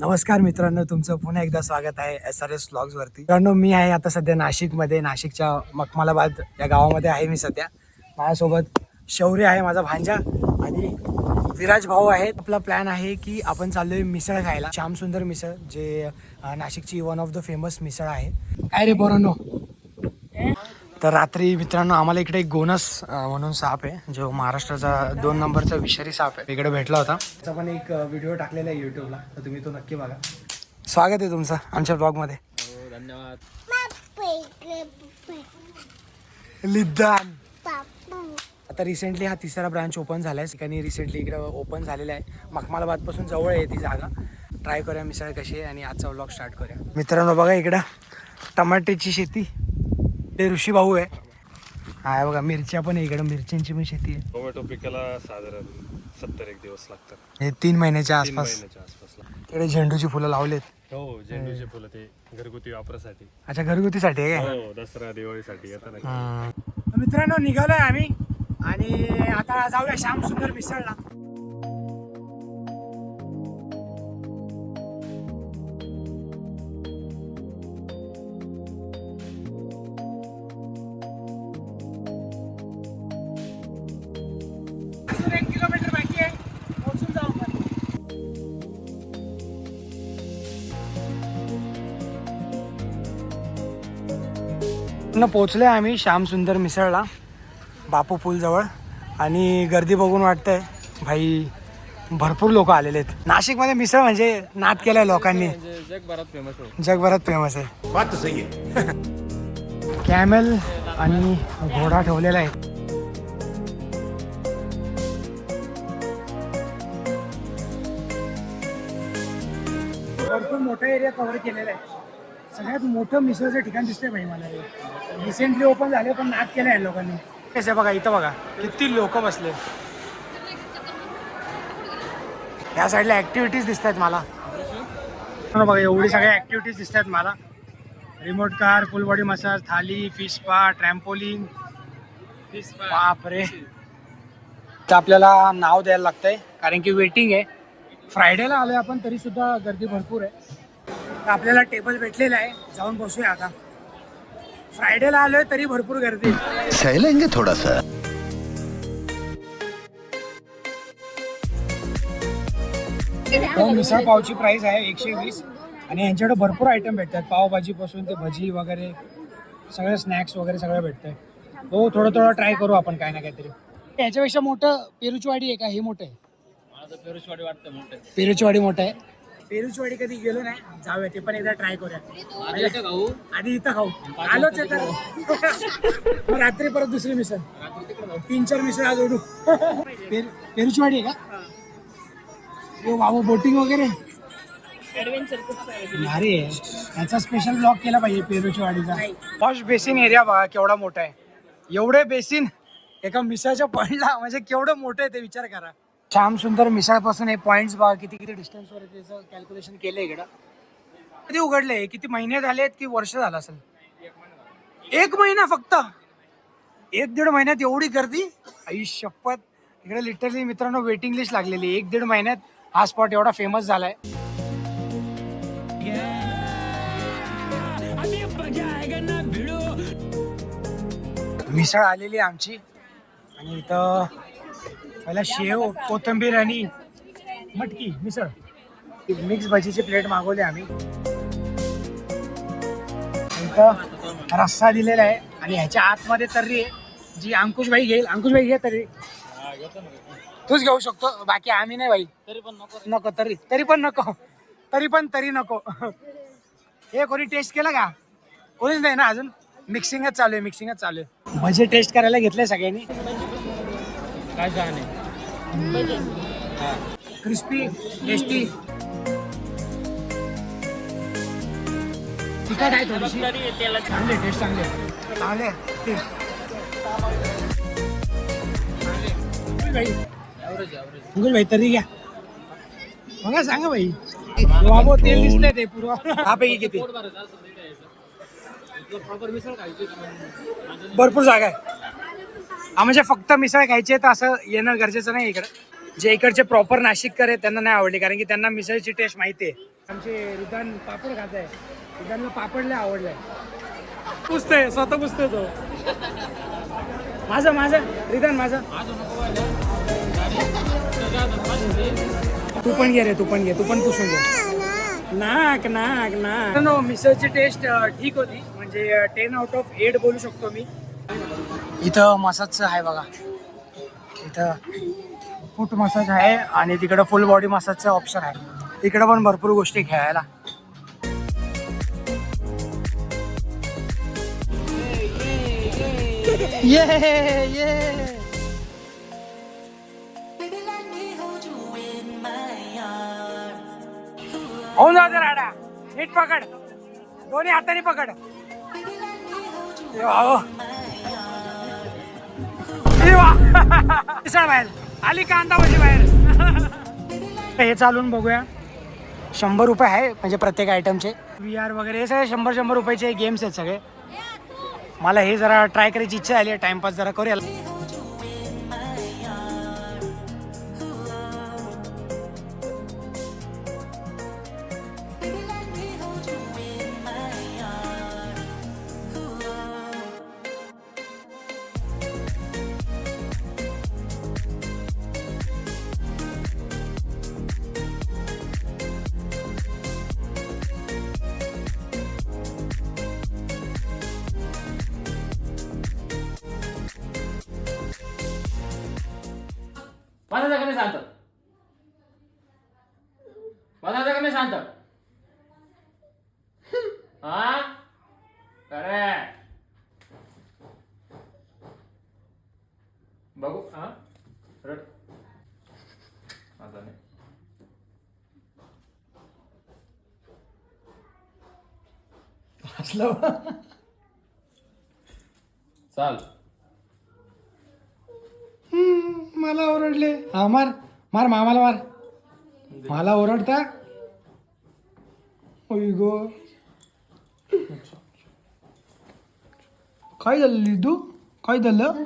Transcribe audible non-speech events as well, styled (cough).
नमस्कार मित्रांनो तुमचं पुन्हा एकदा स्वागत आहे एस आर एस वरती. मित्रांनो मी आहे आता सध्या नाशिकमध्ये नाशिकच्या मखमालाबाद या गावामध्ये आहे मी सध्या. माझ्यासोबत शौर्य आहे माझा भांजा आणि विराज भाऊ आहेत. आपला प्लॅन आहे की आपण चाललोय मिसळ खायला श्यामसुंदर मिसळ जे नाशिकची one of the famous misal आहे. काय रे नो तर रात्री मित्रांनो आम्हाला इकडे एक गोनस म्हणून साप आहे जो महाराष्ट्राचा दोन नंबरचा विषारी साप आहे. इकडे भेटला होता. त्याचा पण एक व्हिडिओ टाकलेला आहे युट्यूबला तर तुम्ही तो नक्की बघा. स्वागत आहे तुमचं आमच्या ब्लॉगमध्ये. लिद्दान. आता रिसेंटली हा तिसरा ब्रांच ओपन झाला आहे ठिकाणी रिसेंटली इकडे ओपन झालेला आहे. मखमालाबादपासून जवळ आहे ती जागा. ट्राय करूया मिसळ कशी आहे आणि आजचा ब्लॉग स्टार्ट करूया. मित्रांनो बघा इकडं टमाट्याची शेती. ते ऋषी भाऊ आहे. हा बघा मिरच्या पण आहे इकडं. मिरच्यांची पण शेती आहे. टोमॅटो पिकाला साधारण सत्तर एक दिवस लागतात. हे तीन महिन्याच्या तीन आसपास. महिन्याच्या आसपास लागतात. तिकडे झेंडूची फुलं लावलेत. हो झेंडूचे फुलं ते घरगुती वापरासाठी. अच्छा घरगुतीसाठी आहे काय? हो दसरा दिवाळीसाठी येतात. मित्रांनो निघालोय आम्ही. आणि आता जाऊया श्याम सुंदर मिसळला. अजून एक किलोमीटर बाकी आहे. पोहोचून जाऊ आपण आम्ही श्याम सुंदर मिसळला बापू पूल जवळ. आणि गर्दी बघून वाटतंय भाई भरपूर लोक आलेले आहेत. नाशिकमध्ये मिसळ म्हणजे नाद केलाय लोकांनी. जगभरात फेमस जगभरात फेमस आहे. बात तो सही है (laughs) कॅमेल आणि घोडा ठेवलेला आहे. मोठा एरिया कव्हर केलेला आहे. सगळ्यात मोठं मिसळचं ठिकाण दिसतंय भाई मला हे. रिसेंटली ओपन झाले पण नाद केलं आहे लोकांनी. कसं बघा इथं बघा. किती लोक बसले. या साईडला ऍक्टिव्हिटीज दिसत आहेत मला. बघा एवढी सगळ्या ऍक्टिव्हिटीज दिसत आहेत मला. Remote car full body massage thali fish spa trampolining बापरे. तर आपल्याला नाव द्यायला लागतंय कारण की वेटिंग आहे. फ्रायडेला आलोय आपण तरी सुद्धा गर्दी भरपूर आहे. तर आपल्याला टेबल भेटलेला आहे. जाऊन बसूया आता. फ्रायडेला आलोय तरी भरपूर गर्दी. आहे. सहलेंगे थोड़ा सा हो मिसळ पावची प्राइस आहे एकशे वीस. आणि यांच्याकडे भरपूर आयटम भेटतात. पावभाजीपासून ते भजी वगैरे सगळे स्नॅक्स वगैरे सगळं भेटतंय. हो थोडं थोडं ट्राय करू आपण काय ना काहीतरी. याच्यापेक्षा मोठं पेरूचवाडी आहे का? हे मोठं आहे. पेरुशवाडी वाटतं मोठं पेरूचवाडी मोठं आहे. पेरूचवाडी कधी गेलो नाही. जाऊया ते पण एकदा ट्राय करूया. आधी इथं खाऊ? आलोच आहे (laughs) मग रात्री परत दुसरी मिसळ. तीन चार मिसळ आज ओढू. (laughs) पेर- पेरूचवाडी आहे का? बाबू बोटिंग वगैरे? भारी आहे. याचा स्पेशल ब्लॉक केला पाहिजे पेरूच्या वाडीचा वॉश बेसिन एरिया बघा केवढा मोठा आहे. एवढे बेसिन एका मिसळच्या पॉईंटला म्हणजे केवढं मोठं आहे ते विचार करा. श्याम सुंदर मिसळपासून हे पॉईंट्स बघा किती किती डिस्टन्स वर त्याचं कॅल्क्युलेशन केलं इकडं. कधी उघडले किती महिने झालेत की वर्ष झालं असेल? एक महिना फक्त. एक दीड महिन्यात एवढी गर्दी? आई शपथ. इकडे लिटरली मित्रांनो वेटिंग लिस्ट लागलेली एक दीड महिन्यात हा स्पॉट एवढा फेमस झालाय. मिसळ आलेली आहे आमची. आणि इथं पहिला शेव कोथिंबीर आणि मटकी मिसळ. मिक्स भजीची प्लेट मागवली आम्ही. रस्सा दिलेला आहे आणि ह्याच्या आतमध्ये तर्री आहे जी अंकुशबाई घेईल. अंकुशबाई घे तर्री. तूच घेऊ शकतो. बाकी आम्ही नाही बाई. तरी पण नको नको तरी तरी पण नको. तरी पण तरी नको. हे कोणी टेस्ट केलं का? कोणीच नाही ना अजून? मिक्सिंगच चालू आहे मिक्सिंगच चालू आहे. भजे टेस्ट करायला घेतले सगळ्यांनी. काय आहे क्रिस्पी टेस्टी। तिखट आहे थोडीशी. चांगले टेस्ट चांगले चांगले भाई भाई तरी घ्या. बघा सांगा भाई. बाबो तेल दिसतंय ते पूर्व किती? भरपूर जागा आहे. हा म्हणजे फक्त मिसळ खायची आहे तर असं येणं गरजेचं नाही इकडं. जे इकडचे प्रॉपर नाशिककर आहेत त्यांना नाही आवडली कारण की त्यांना मिसळची टेस्ट माहिती आहे आमचे रुदान पापड खात आहे. रुदानला पापड लय आवडलाय. पुसतोय स्वतः पुसतोय तो. माझं माझं. रिदान माझं. तू पण घे रे तू पण घे तू पण पुसून घे. नाक नाक नाक. नो मिसळची टेस्ट ठीक होती. म्हणजे टेन आउट ऑफ एट बोलू शकतो मी. इथं मसाजचं आहे बघा. इथं फूट मसाज आहे आणि तिकडं फुल बॉडी मसाजचं ऑप्शन आहे. तिकडं पण भरपूर गोष्टी खेळायला ये. होऊन जाऊ दे राडा. नीट पकड. दोन्ही हाताने पकड. मिसळ बाहेर. आली कांदा भजी बाहेर? (laughs) हे चालून बघूया. शंभर रुपये आहे म्हणजे प्रत्येक आयटमचे व्ही आर वगैरे हे सगळे शंभर शंभर रुपयाचे गेम्स आहेत सगळे. मला हे जरा ट्राय करायची इच्छा झाली टाइमपास जरा करूया. माझा कमी शांत? माझा कमी शांत? हा? अरे. बघू हा? रड. माझा नाही. चाल मला ओरडले हा मार. मार मामाला मार. मला ओरडता? गो. काय झालं लिदू? काय झालं?